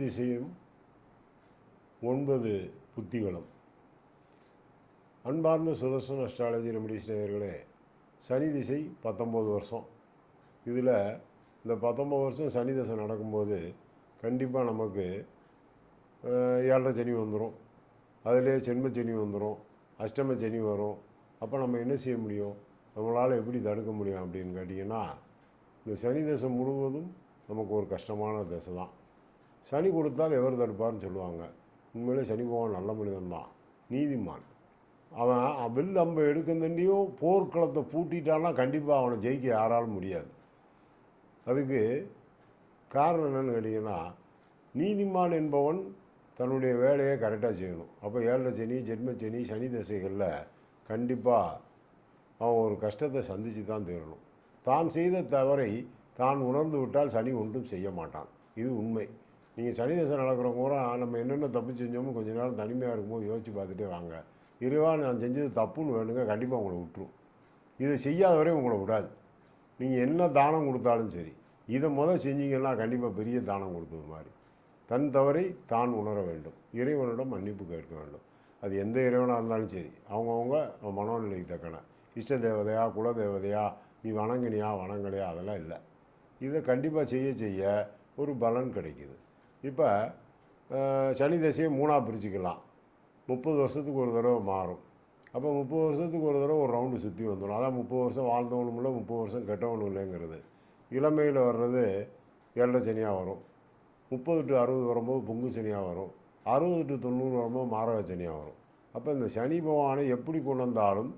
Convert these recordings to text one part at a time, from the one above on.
திசையும் ஒன்பது புத்திகளும். அன்பார்ந்த சுதர்சன் அஸ்ட்ராலஜி ரெமடிஸ் நேயர்களே சனி திசை பத்தொம்போது வருஷம். இதில் இந்த பத்தொம்பது வருஷம் சனி தசை நடக்கும்போது கண்டிப்பாக நமக்கு ஏழரை சனி வந்துடும். அதிலே சென்மச்சனி வந்துடும் அஷ்டம சனி வரும். அப்போ நம்ம என்ன செய்ய முடியும்? நம்மளால் எப்படி தடுக்க முடியும் அப்படின்னு கேட்டிங்கன்னா இந்த சனி தசை முழுவதும் நமக்கு ஒரு கஷ்டமான தசை தான். சனி கொடுத்தால் எவர் தடுப்பார்னு சொல்லுவாங்க. உண்மையிலே சனி பகவான் நல்ல மனிதன் தான். நீதிமான். அவன் வில் அம்பை எடுக்கந்தண்டியும் போர்க்களத்தை பூட்டிட்டான்னா கண்டிப்பாக அவனை ஜெயிக்க யாராலும் முடியாது. அதுக்கு காரணம் என்னென்னு கேட்டிங்கன்னா நீதிமான் என்பவன் தன்னுடைய வேலையை கரெக்டாக செய்யணும். அப்போ ஏழரை சனி ஜென்ம சனி சனி தசைகளில் கண்டிப்பாக அவன் ஒரு கஷ்டத்தை சந்தித்து தான் தீரணும். தான் செய்த தவறை தான் உணர்ந்து விட்டால் சனி ஒன்றும் செய்ய மாட்டான். இது உண்மை. நீங்கள் சனி தசை நடக்கிறவங்க கூட நம்ம என்னென்ன தப்பு செஞ்சோமோ கொஞ்ச நேரம் தனிமையாக இருக்கும்போது யோசிச்சு பார்த்துட்டே வாங்க. இறைவா நான் செஞ்சது தப்புன்னு வேணுங்க கண்டிப்பாக உங்களை விட்டுரும். இதை செய்யாத வரையும் உங்களை விடாது. நீங்கள் என்ன தானம் கொடுத்தாலும் சரி இதை முதல் செஞ்சீங்கன்னா கண்டிப்பாக பெரிய தானம் கொடுத்தது மாதிரி. தன் தவறை தான் உணர வேண்டும். இறைவனிடம் மன்னிப்பு கேட்க வேண்டும். அது எந்த இறைவனாக இருந்தாலும் சரி அவங்கவுங்க மனோநிலைக்கு தக்கன. இஷ்ட தேவதையா குல தேவதையா நீ வணங்கினியா வணங்கலையா அதெல்லாம் இல்லை. இதை கண்டிப்பாக செய்ய செய்ய ஒரு பலன் கிடைக்குது. இப்போ சனி தசையை மூணாக பிரிச்சுக்கலாம். முப்பது வருஷத்துக்கு ஒரு தடவை மாறும். அப்போ முப்பது வருஷத்துக்கு ஒரு தடவை ஒரு ரவுண்டு சுற்றி வந்துடும். அதான் முப்பது வருஷம் வாழ்ந்தவனும் இல்லை முப்பது வருஷம் கெட்டவனும் இல்லைங்கிறது. இளமையில் வர்றது ஏழரை சனியாக வரும். முப்பது டு அறுபது வரும்போது பொங்கு சனியாக வரும். அறுபது டு தொண்ணூறு வரும்போது மாரக சனியாக வரும். அப்போ இந்த சனி பகவானை எப்படி கொண்டு வந்தாலும்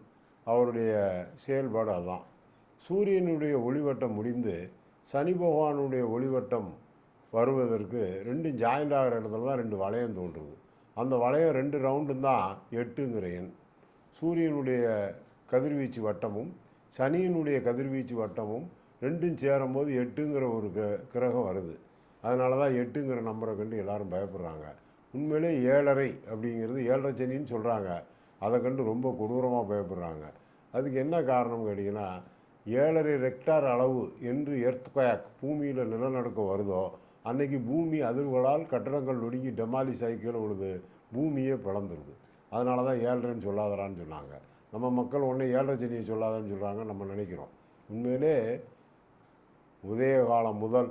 அவருடைய செயல்பாடு அதுதான் சூரியனுடைய ஒளிவட்டம் முடிந்து சனி பகவானுடைய ஒளிவட்டம் வருவதற்கு ரெண்டு ஜாயிண்ட் ஆகிற இடத்துல தான் ரெண்டு வளையம் தோன்றுது. அந்த வளையம் ரெண்டு ரவுண்டு தான் எட்டுங்கிற எண். சூரியனுடைய கதிர்வீச்சு வட்டமும் சனியினுடைய கதிர்வீச்சு வட்டமும் ரெண்டும் சேரும்போது எட்டுங்கிற ஒரு க கிரகம் வருது. அதனால தான் எட்டுங்கிற நம்பரை கண்டு எல்லாரும் பயப்படுறாங்க. உண்மையிலே ஏழரை அப்படிங்கிறது ஏழரை சனின்னு சொல்கிறாங்க அதை கண்டு ரொம்ப கொடூரமாக பயப்படுறாங்க. அதுக்கு என்ன காரணம் கேட்டிங்கன்னா ஏழரை ரெக்டார் அளவு என்று எர்த் குயாக் பூமியில் நிலநடுக்கம் வருதோ அன்னைக்கு பூமி அதிர்வுகளால் கட்டடங்கள் நொடுங்கி டெமாலிஸ் ஆகி கீழே விழுது பூமியே பிளந்துருது. அதனால தான் ஏழ்ரைன்னு சொல்லாதரான்னு சொன்னாங்க. நம்ம மக்கள் ஒன்றே ஏழரை சனியை சொல்லாதன்னு சொல்கிறாங்க நம்ம நினைக்கிறோம். உண்மையிலே உதய காலம் முதல்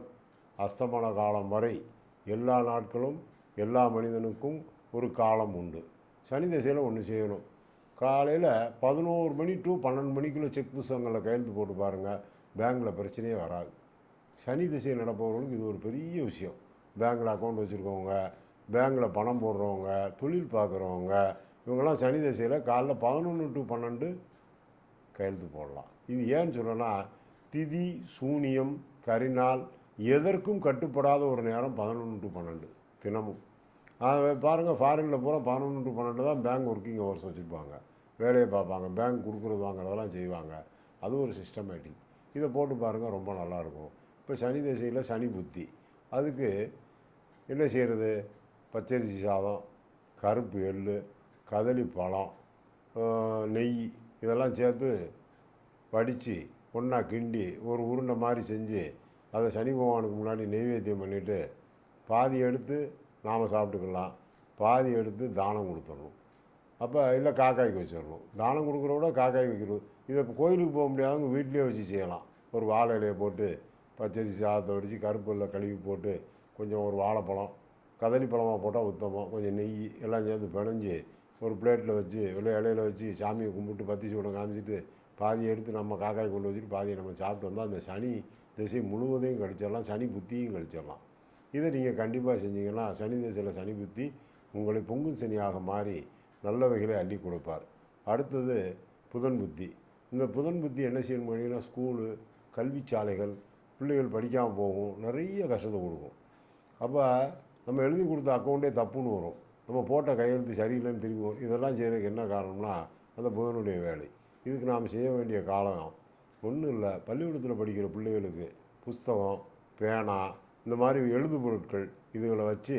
அஸ்தமன காலம் வரை எல்லா நாட்களும் எல்லா மனிதனுக்கும் ஒரு காலம் உண்டு. சனி திசையில் ஒன்று செய்யணும். காலையில் பதினோரு மணி டு பன்னெண்டு மணிக்குள்ளே செக் புஸ்தகங்களில் கையெழுத்து போட்டு பாருங்கள் பேங்க்கில் பிரச்சனையே வராது. சனி திசை நடப்பவர்களுக்கு இது ஒரு பெரிய விஷயம். பேங்க்கில் அக்கௌண்ட் வச்சுருக்கவங்க பேங்க்கில் பணம் போடுறவங்க தொழில் பார்க்குறவங்க இவங்கெல்லாம் சனி திசையில் காலைல பதினொன்று டு பன்னெண்டு கையெழுத்து போடலாம். இது ஏன்னு சொல்கிறேன்னா திதி சூனியம் கரிநாள் எதற்கும் கட்டுப்படாத ஒரு நேரம் பதினொன்று டு பன்னெண்டு தினமும். அதை பாருங்கள் ஃபாரினில் பூரா பதினொன்று டு பன்னெண்டு தான் பேங்க் ஒர்க்கிங் ஹவர்ஸ் வச்சுருப்பாங்க. வேலையை பார்ப்பாங்க பேங்க் கொடுக்குறது வாங்குறதெல்லாம் செய்வாங்க. அது ஒரு சிஸ்டமேட்டிக் இதை போட்டு பாருங்கள் ரொம்ப நல்லாயிருக்கும் இப்போ சனி திசையில் சனி புத்தி. அதுக்கு என்ன செய்கிறது பச்சரிசி சாதம் கருப்பு எள்ளு கதளி பழம் நெய் இதெல்லாம் சேர்த்து வடித்து ஒன்றா கிண்டி ஒரு உருண்டை மாதிரி செஞ்சு அதை சனி பகவானுக்கு முன்னாடி நெய்வேத்தியம் பண்ணிவிட்டு பாதி எடுத்து நாம் சாப்பிட்டுக்கலாம். பாதி எடுத்து தானம் கொடுத்துடணும். அப்போ இல்லை காக்காய்க்கு வச்சிடணும். தானம் கொடுக்குறோட விட காக்காய் வைக்கணும். இதை இப்போ கோயிலுக்கு போக முடியாதவங்க வீட்டிலேயே வச்சு செய்யலாம். ஒரு வாழை இலையை போட்டு பச்சரிசி சாதத்தை வடித்து கருப்பில் கழுவி போட்டு கொஞ்சம் ஒரு வாழைப்பழம் கதளி பழமாக போட்டால் உத்தமம். கொஞ்சம் நெய் எல்லாம் சேர்ந்து பிணைஞ்சு ஒரு பிளேட்டில் வச்சு வெள்ளை இலையில வச்சு சாமியை கும்பிட்டு பத்தி சூடம் காமிச்சிட்டு பாதியை எடுத்து நம்ம காக்காய் கொண்டு வச்சுட்டு பாதியை நம்ம சாப்பிட்டு வந்தால் அந்த சனி திசை முழுவதையும் கழிச்சிடலாம் சனி புத்தியும் கழிச்சிடலாம் இதை நீங்கள் கண்டிப்பாக செஞ்சீங்கன்னா சனி திசையில் சனி புத்தி உங்களை பொங்கும் சனியாக மாறி நல்ல வகைகளை அள்ளி கொடுப்பார். அடுத்தது புதன் புத்தி. இந்த புதன் புத்தி என்ன செய்யணும் கேட்டிங்கன்னா ஸ்கூலு கல்வி சாலைகள் பிள்ளைகள் படிக்காமல் போகும் நிறைய கஷ்டத்தை கொடுக்கும். அப்போ நம்ம எழுதி கொடுத்த அக்கௌண்ட்டே தப்புன்னு வரும். நம்ம போட்ட கையெழுத்து சரியில்லைன்னு திரும்பி வரும். இதெல்லாம் செய்கிறதுக்கு என்ன காரணம்னா அந்த புதனுடைய வேலை. இதுக்கு நாம் செய்ய வேண்டிய காலம் ஒன்றும் இல்லை. பள்ளிக்கூடத்தில் படிக்கிற பிள்ளைகளுக்கு புஸ்தகம் பேனா இந்த மாதிரி எழுது பொருட்கள் இதுகளை வச்சு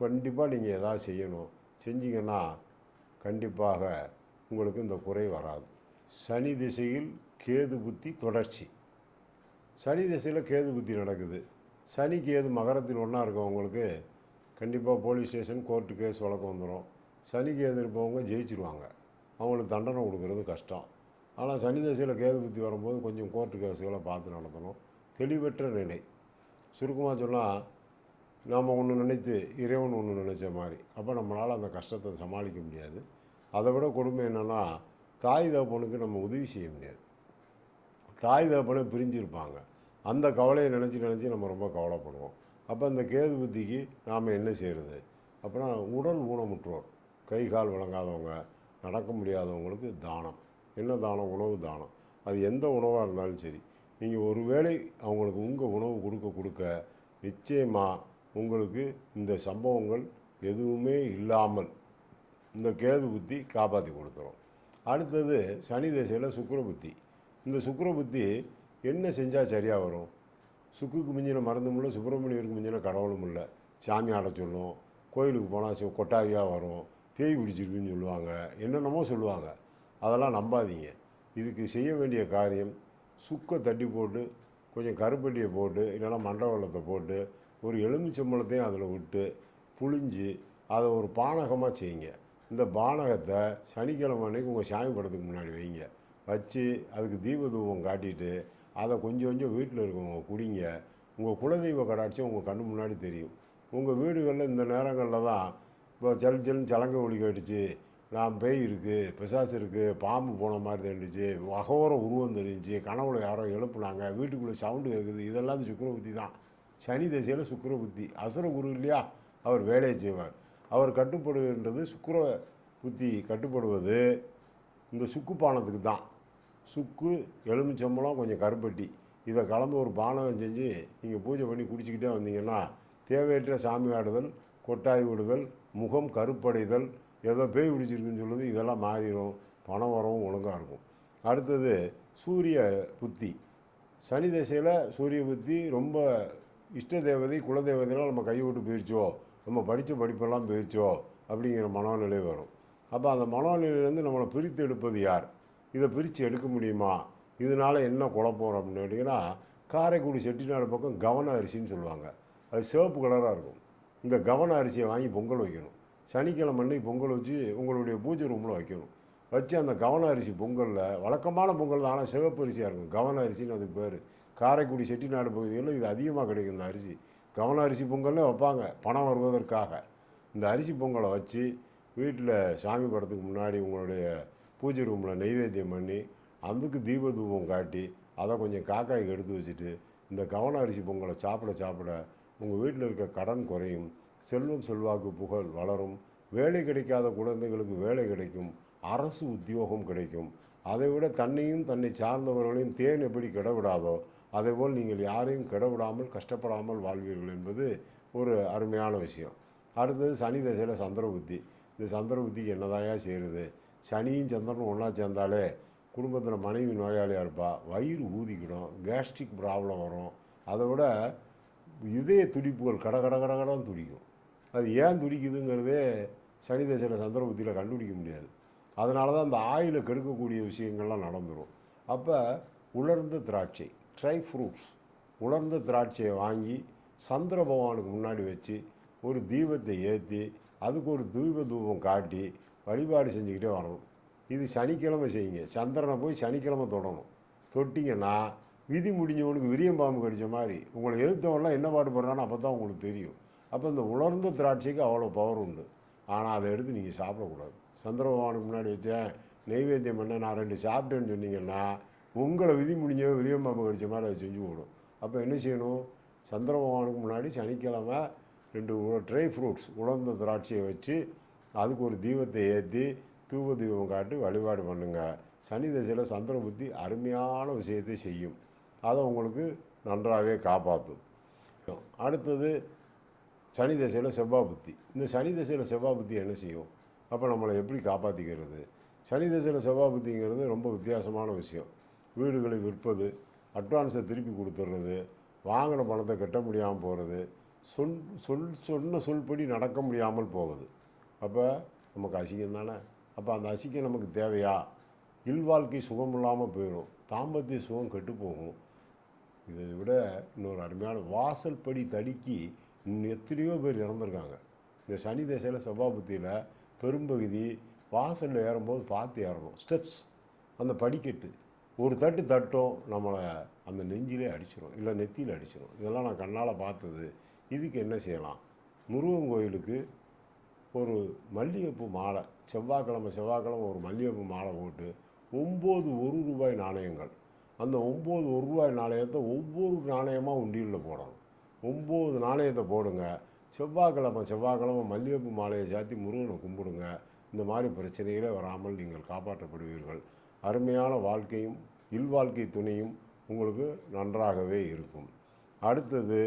கண்டிப்பாக நீங்கள் எதாவது செய்யணும். செஞ்சீங்கன்னா கண்டிப்பாக உங்களுக்கு இந்த குறை வராது. சனி திசையில் கேது புத்தி தொடர்ச்சி. சனி திசையில் கேது புத்தி நடக்குது. சனி கேது மகரத்தில் ஒன்றா இருக்கவங்களுக்கு கண்டிப்பாக போலீஸ் ஸ்டேஷன் கோர்ட்டு கேஸ் வழக்கம் வந்துடும் சனிக்கு எதிர்ப்பவங்க ஜெயிச்சிருவாங்க. அவங்களுக்கு தண்டனை கொடுக்கறது கஷ்டம். ஆனால் சனி தசையில் கேது புத்தி வரும்போது கொஞ்சம் கோர்ட்டு கேஸுகளை பார்த்து நடத்தணும். தெளிவற்ற நிலை. சுருக்கமாக சொன்னால் நாம் ஒன்று நினைத்து இறைவன் ஒன்று நினைச்ச மாதிரி. அப்போ நம்மளால் அந்த கஷ்டத்தை சமாளிக்க முடியாது. அதை விட கொடுமை என்னென்னா தாய் தகப்பனுக்கு நம்ம உதவி செய்ய முடியாது. தாய் தகப்பனை பிரிஞ்சிருப்பாங்க. அந்த கவலையை நினச்சி நினச்சி நம்ம ரொம்ப கவலைப்படுவோம். அப்போ அந்த கேது புத்திக்கு நாம் என்ன செய்கிறது அப்புறம் உடல் ஊனமுற்றோர் கை கால் விளங்காதவங்க நடக்க முடியாதவங்களுக்கு தானம். என்ன தானம்? உணவு தானம். அது எந்த உணவாக இருந்தாலும் சரி. நீங்கள் ஒரு வேளை அவங்களுக்கு உங்கள் உணவு கொடுக்க கொடுக்க நிச்சயமாக உங்களுக்கு இந்த சம்பவங்கள் எதுவுமே இல்லாமல் இந்த கேது புத்தி காப்பாற்றி கொடுத்துரும். அடுத்தது சனி திசையில் சுக்கர புத்தி. இந்த சுக்கர புத்தி என்ன செஞ்சால் சரியாக வரும்? சுக்குக்கு மிஞ்சின மருந்தும் இல்லை சுப்பிரமணியருக்கு மிஞ்சின கடவுளும் இல்லை சாமி ஆட சொல்லும் கோயிலுக்கு போனால் கொட்டாவியாக வரும் பேய் பிடிச்சிருக்குன்னு சொல்லுவாங்க. என்னென்னமோ சொல்லுவாங்க. அதெல்லாம் நம்பாதீங்க. இதுக்கு செய்ய வேண்டிய காரியம் சுக்கை தட்டி போட்டு கொஞ்சம் கருப்பட்டியை போட்டு இல்லைன்னா மண்டவெள்ளத்தை போட்டு ஒரு எலுமிச்சம்பழத்தையும் அதில் விட்டு புழிஞ்சு அதை ஒரு பானகமாக செய்யுங்க. இந்த பானகத்தை சனிக்கிழமை அன்னைக்கு உங்கள் சாமி படத்துக்கு முன்னாடி வைங்க. வச்சு அதுக்கு தீப தூபம் காட்டிட்டு அதை கொஞ்சம் கொஞ்சம் வீட்டில் இருக்கவங்க குடிங்க. உங்கள் குலதெய்வ கடாட்சி உங்கள் கண்ணு முன்னாடி தெரியும். உங்கள் வீடுகளில் இந்த நேரங்களில் தான் இப்போ ஜல் ஜல்னு சலங்க ஒலி கேட்டுச்சு. நான் பேய் இருக்குது பிசாசு இருக்குது பாம்பு போன மாதிரி தெரிஞ்சிச்சு அகோர உருவம் தெரிஞ்சிச்சு கனவுல யாரோ எழுப்புனாங்க வீட்டுக்குள்ளே சவுண்டு கேட்குது. இதெல்லாம் இந்த புத்தி தான். சனி திசையில் சுக்கிர புத்தி அசுர குரு இல்லையா? அவர் வேலையை செய்வார். அவர் கட்டுப்படுகின்றது சுக்கர புத்தி கட்டுப்படுவது இந்த சுக்கு பானத்துக்கு தான். சுக்கு எலுமிச்சம்பழம் கொஞ்சம் கருப்பட்டி. இதை கலந்து ஒரு பானகம் செஞ்சு நீங்கள் பூஜை பண்ணி குடிச்சிக்கிட்டே வந்தீங்கன்னா தேவையற்ற சாமி ஆடுதல் கொட்டாய் விடுதல் முகம் கருப்படைதல் ஏதோ பேய் பிடிச்சிருக்குன்னு சொல்லுது இதெல்லாம் மாறிடும். பணம் வரவும் ஒழுங்காக இருக்கும். அடுத்தது சூரிய புத்தி. சனி திசையில் சூரிய புத்தி ரொம்ப இஷ்ட தேவதை குலதேவதையெல்லாம் நம்ம கை விட்டு போயிடுச்சோ நம்ம படித்த படிப்பெல்லாம் போயிடுச்சோ அப்படிங்கிற மனோநிலை வரும். அப்போ அந்த மனோநிலையிலேருந்து நம்மளை பிரித்து எடுப்பது யார்? இதை பிரித்து எடுக்க முடியுமா? இதனால் என்ன குழப்பம் அப்படின்னு கேட்டிங்கன்னா காரைக்குடி செட்டிநாடு பக்கம் கவன அரிசின்னு சொல்லுவாங்க. அது சிவப்பு கலராக இருக்கும். இந்த கவன அரிசியை வாங்கி பொங்கல் வைக்கணும். சனிக்கிழமை அன்னைக்கு பொங்கல் வச்சு உங்களுடைய பூஜை ரூமில் வைக்கணும். வச்சு அந்த கவன அரிசி பொங்கலில் வழக்கமான பொங்கல் தான் ஆனால் சிவப்பு அரிசியாக இருக்கும். கவன அரிசின்னு அதுக்கு பேர். காரைக்குடி செட்டிநாடு பகுதிகளில் இது அதிகமாக கிடைக்கும் இந்த அரிசி. கவன அரிசி பொங்கல்ல வைப்பாங்க பணம் வருவதற்காக. இந்த அரிசி பொங்கலை வச்சு வீட்டில் சாமி படத்துக்கு முன்னாடி உங்களுடைய பூஜை ரூமில் நைவேத்தியம் பண்ணி அதுக்கு தீப தூபம் காட்டி அதை கொஞ்சம் காக்காய்க்கு எடுத்து வச்சுட்டு இந்த கவன அரிசி பொங்கலை சாப்பிட சாப்பிட உங்கள் வீட்டில் இருக்க கடன் குறையும் செல்வம் செல்வாக்கு புகழ் வளரும் வேலை கிடைக்காத குழந்தைகளுக்கு வேலை கிடைக்கும் அரசு உத்தியோகம் கிடைக்கும். அதை விட தன்னையும் தன்னை சார்ந்தவர்களையும் தேன் எப்படி கெடவிடாதோ அதேபோல் நீங்கள் யாரையும் கெடவிடாமல் கஷ்டப்படாமல் வாழ்வீர்கள் என்பது ஒரு அருமையான விஷயம். அடுத்தது சனி தசையில் சந்திர புத்தி இந்த சந்திர புத்திக்கு என்னதாயா செய்கிறது சனியும் சந்திரனும் ஒன்றா சேர்ந்தாலே குடும்பத்தில் மனைவி நோயாளியாக இருப்பாள் வயிறு ஊதிக்கிடும். கேஸ்ட்ரிக் ப்ராப்ளம் வரும். அதை விட இதய துடிப்புகள் கட கட கட துடிக்கும். அது ஏன் துடிக்குதுங்கிறதே சனி தசையில் சந்திர புத்தியில் கண்டுபிடிக்க முடியாது. அதனால தான் அந்த ஆயிலை கெடுக்கக்கூடிய விஷயங்கள்லாம் நடந்துடும் அப்போ உலர்ந்த திராட்சை ட்ரை ஃப்ரூட்ஸ் உலர்ந்த திராட்சையை வாங்கி சந்திர பகவானுக்கு முன்னாடி வச்சு ஒரு தீபத்தை ஏற்றி அதுக்கு ஒரு தீப தூபம் காட்டி வழிபாடு செஞ்சுக்கிட்டே வரணும். இது சனிக்கிழமை செய்யுங்க. சந்திரனை போய் சனிக்கிழமை தொடணும். தொட்டிங்கன்னா விதி முடிஞ்சவனுக்கு விரியம் பாம்பு கடித்த மாதிரி உங்களை எதிர்த்தவன்லாம் என்ன பாடுபடுறான்னு அப்போ தான் உங்களுக்கு தெரியும். அப்போ இந்த உலர்ந்த திராட்சைக்கு அவ்வளோ பவர் உண்டு. ஆனால் அதை எடுத்து நீங்கள் சாப்பிடக்கூடாது. சந்திர பகவானுக்கு முன்னாடி வச்சேன் நெய்வேத்தியம் பண்ண நான் ரெண்டு சாப்பிட்டேன்னு சொன்னீங்கன்னா உங்களை விதி முடிஞ்சவன் விரியம் பாம்பு கடித்த மாதிரி அதை செஞ்சு விடும் அப்போ என்ன செய்யணும்? சந்திர பகவானுக்கு முன்னாடி சனிக்கிழமை ரெண்டு ட்ரை ஃப்ரூட்ஸ் உலர்ந்த திராட்சையை வச்சு அதுக்கு ஒரு தீபத்தை ஏற்றி தூப தீபம் காட்டி வழிபாடு பண்ணுங்கள் சனி தசையில் சந்திர புத்தி அருமையான விஷயத்தை செய்யும். அதை உங்களுக்கு நன்றாகவே காப்பாற்றும் அடுத்தது சனி தசையில் செவ்வாய் புத்தி. இந்த சனி தசையில் செவ்வாய் புத்தி என்ன செய்யும்? அப்போ நம்மளை எப்படி காப்பாற்றிக்கிறது சனி தசையில் செவ்வாய் புத்திங்கிறது ரொம்ப வித்தியாசமான விஷயம். வீடுகளை விற்பது அட்வான்ஸை திருப்பி கொடுத்துட்றது வாங்கின பணத்தை கட்ட முடியாமல் போகிறது சொல் சொல் சொன்ன சொல்படி நடக்க முடியாமல் போகுது அப்போ நமக்கு அசிங்கம் தானே? அப்போ அந்த அசிங்கம் நமக்கு தேவையா? இல்வாழ்க்கை சுகம் இல்லாமல் போயிடும் தாம்பத்திய சுகம் கெட்டு போகும். இதை விட இன்னொரு அருமையான வாசல் படி தடுக்கி இன்னும் எத்தனையோ பேர் இறந்துருக்காங்க. இந்த சனி திசையில் சபாபத்தியில் பெரும்பகுதி வாசலில் ஏறும்போது பார்த்து ஏறணும். ஸ்டெப்ஸ். அந்த படிக்கட்டு. ஒரு தட்டு தட்டும் நம்மளை அந்த நெஞ்சிலே அடிச்சிடும் இல்லை நெத்தியில் அடிச்சிடும் இதெல்லாம் நான் கண்ணால் பார்த்தது. இதுக்கு என்ன செய்யலாம்? முருகன் கோயிலுக்கு ஒரு மல்லிகைப்பூ மாலை செவ்வாய்க்கிழமை செவ்வாய்க்கிழமை ஒரு மல்லிகைப்பூ மாலை போட்டு ஒம்பது ஒரு ரூபாய் நாணயங்கள். அந்த ஒம்பது ஒரு ரூபாய் நாணயத்தை ஒவ்வொரு நாணயமாக உண்டியலில் போடணும். ஒம்பது நாணயத்தை போடுங்க. செவ்வாய்க்கிழமை செவ்வாய்க்கிழமை மல்லிகைப்பூ மாலையை சாத்தி முருகனை கும்பிடுங்க. இந்த மாதிரி பிரச்சனைகளே வராமல் நீங்கள் காப்பாற்றப்படுவீர்கள். அருமையான வாழ்க்கையும் இல்வாழ்க்கை துணையும் உங்களுக்கு நன்றாகவே இருக்கும். அடுத்தது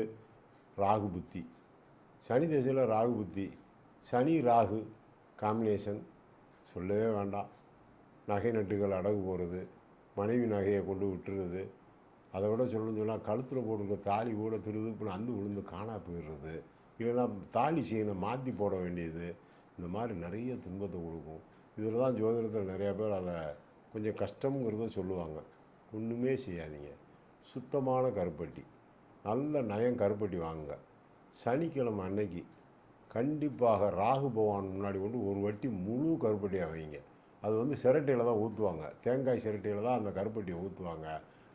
ராகு புத்தி சனி திசையில் ராகு புத்தி சனி ராகு காம்பினேஷன் சொல்லவே வேண்டாம். நகை நட்டுகள் அடகு போகிறது மனைவி நகையை கொண்டு விட்டுறது அதை விட சொல்லணும்னு சொன்னால் கழுத்தில் போட்டிருக்க தாலி கூட திருதுப்புன்னு அந்து விழுந்து காணா போயிடுறது. இல்லைன்னா தாலி செயினை மாற்றி போட வேண்டியது. இந்த மாதிரி நிறைய துன்பத்தை கொடுக்கும். இதில் தான் ஜோதிடத்தில் நிறையா பேர் அதை கொஞ்சம் கஷ்டங்கிறத சொல்லுவாங்க. ஒன்றுமே செய்யாதீங்க. சுத்தமான கருப்பட்டி. நல்ல நயம் கருப்பட்டி வாங்குங்க. சனிக்கிழமை அன்னைக்கு கண்டிப்பாக ராகு பகவான் முன்னாடி கொண்டு ஒரு வட்டி முழு கருப்பட்டியாக வைங்க. அது வந்து சிரட்டையில் தான் ஊற்றுவாங்க தேங்காய் சிரட்டையில் தான் அந்த கருப்பட்டியை ஊற்றுவாங்க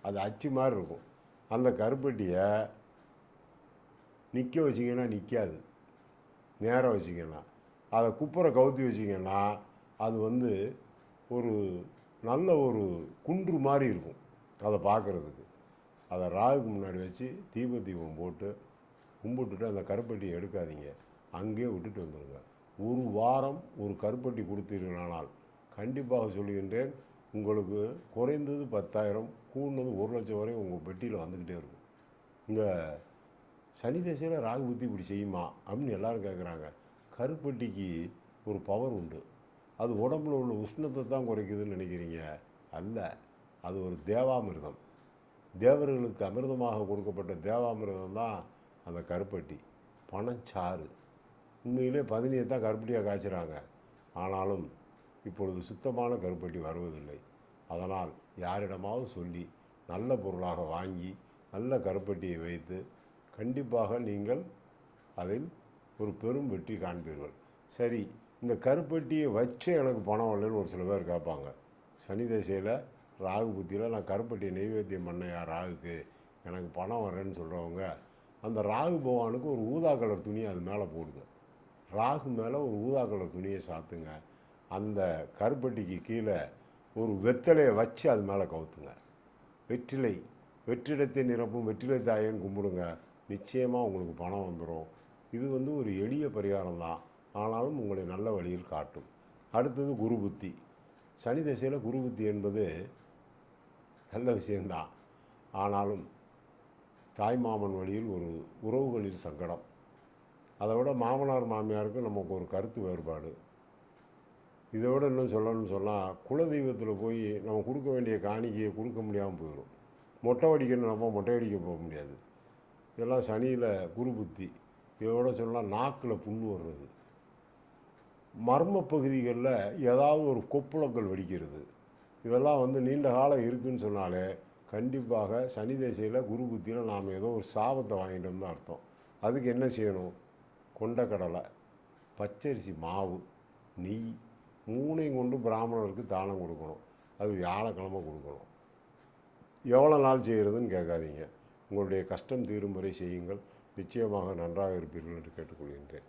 அது அச்சு மாதிரி இருக்கும். அந்த கருப்பட்டியை நிற்க வச்சிங்கன்னா நிற்காது நேராக வச்சிங்கன்னா அதை குப்புரை கவுத்தி வச்சிங்கன்னா அது வந்து ஒரு நல்ல ஒரு குன்று மாதிரி இருக்கும் அதை பார்க்குறதுக்கு. அதை ராகுக்கு முன்னாடி வச்சு தீப தீபம் போட்டு கும்பிட்டுட்டு அந்த கருப்பட்டியை எடுக்காதீங்க. அங்கேயே விட்டுட்டு வந்துடுங்க ஒரு வாரம் ஒரு கருப்பட்டி கொடுத்தீர்களானால் கண்டிப்பாக சொல்லுகின்றேன் உங்களுக்கு குறைந்தது பத்தாயிரம் கூடுனது ஒரு லட்சம் வரை உங்கள் பெட்டியில் வந்துக்கிட்டே இருக்கும். இங்கே சனி திசையில் ராகு புத்தி இப்படி செய்யுமா அப்படின்னு எல்லோரும் கேட்குறாங்க கருப்பட்டிக்கு ஒரு பவர் உண்டு. அது உடம்புல உள்ள உஷ்ணத்தை தான் குறைக்குதுன்னு நினைக்கிறீங்க? அல்ல அது ஒரு தேவாமிர்தம். தேவர்களுக்கு அமிர்தமாக கொடுக்கப்பட்ட தேவாமிர்தம் தான் அந்த கருப்பட்டி. பணச்சாறு. உண்மையிலே பதினியை தான் கருப்பட்டியாக காய்ச்சுறாங்க. ஆனாலும் இப்பொழுது சுத்தமான கருப்பட்டி வருவதில்லை. அதனால் யாரிடமாவது சொல்லி நல்ல பொருளாக வாங்கி நல்ல கருப்பட்டியை வைத்து கண்டிப்பாக நீங்கள் அதில் ஒரு பெரும் வெற்றி காண்பீர்கள். சரி இந்த கருப்பட்டியை வச்சு எனக்கு பணம் இல்லைன்னு ஒரு சில பேர் கேட்பாங்க. சனி தசையில் ராகு புத்தியில் நான் கருப்பட்டியை நெய்வேத்தியம் பண்ணையா ராகுக்கு? எனக்கு பணம் வரேன்னு சொல்கிறவங்க அந்த ராகு பகவானுக்கு ஒரு ஊதா கலர் துணியை அது மேலே போடுங்க. ராகு மேலே ஒரு ஊதா கலர் துணியை சாத்துங்க. அந்த கருப்பட்டிக்கு கீழே ஒரு வெத்தலையை வச்சு அது மேலே கவுத்துங்க. வெற்றிலை வெற்றிடத்தை நிரப்பும் வெற்றிலை தாயன்னு கும்பிடுங்க. நிச்சயமாக உங்களுக்கு பணம் வந்துடும் இது வந்து ஒரு எளிய பரிகாரம் தான். ஆனாலும் உங்களை நல்ல வழியில் காட்டும். அடுத்தது குரு புத்தி. சனி திசையில் குரு புத்தி என்பது நல்ல விஷயந்தான் ஆனாலும் தாய்மாமன் வழியில் ஒரு உறவுகளில் சங்கடம். அதை விட மாமனார் மாமியாருக்கு நமக்கு ஒரு கருத்து வேறுபாடு. இதை விட இன்னும் சொல்லணும்னு சொன்னால் குலதெய்வத்தில் போய் நம்ம கொடுக்க வேண்டிய காணிக்கையை கொடுக்க முடியாமல் போயிடும் மொட்டை அடிக்கணும் நம்ம மொட்டை அடிக்க போக முடியாது. இதெல்லாம் சனியில் குரு புத்தி. இதோட சொன்னால் நாக்கில் புண்ணு வர்றது. மர்ம பகுதிகளில் ஏதாவது ஒரு கொப்புளங்கள் வெடிக்கிறது. இதெல்லாம் வந்து நீண்ட காலம் இருக்குன்னு சொன்னாலே கண்டிப்பாக சனி திசையில் குரு புத்தியில் நாம் ஏதோ ஒரு சாபத்தை வாங்கிட்டோம்னு அர்த்தம். அதுக்கு என்ன செய்யணும்? கொண்டக்கடலை பச்சரிசி மாவு நெய் மூணையும் கொண்டு பிராமணருக்கு தானம் கொடுக்கணும். அது வியாழக்கிழமை கொடுக்கணும். எவ்வளோ நாள் செய்கிறதுன்னு கேட்காதீங்க. உங்களுடைய கஷ்டம் தீரும் வரை செய்யுங்கள். நிச்சயமாக நன்றாக இருப்பீர்கள் என்று கேட்டுக்கொள்கின்றேன்.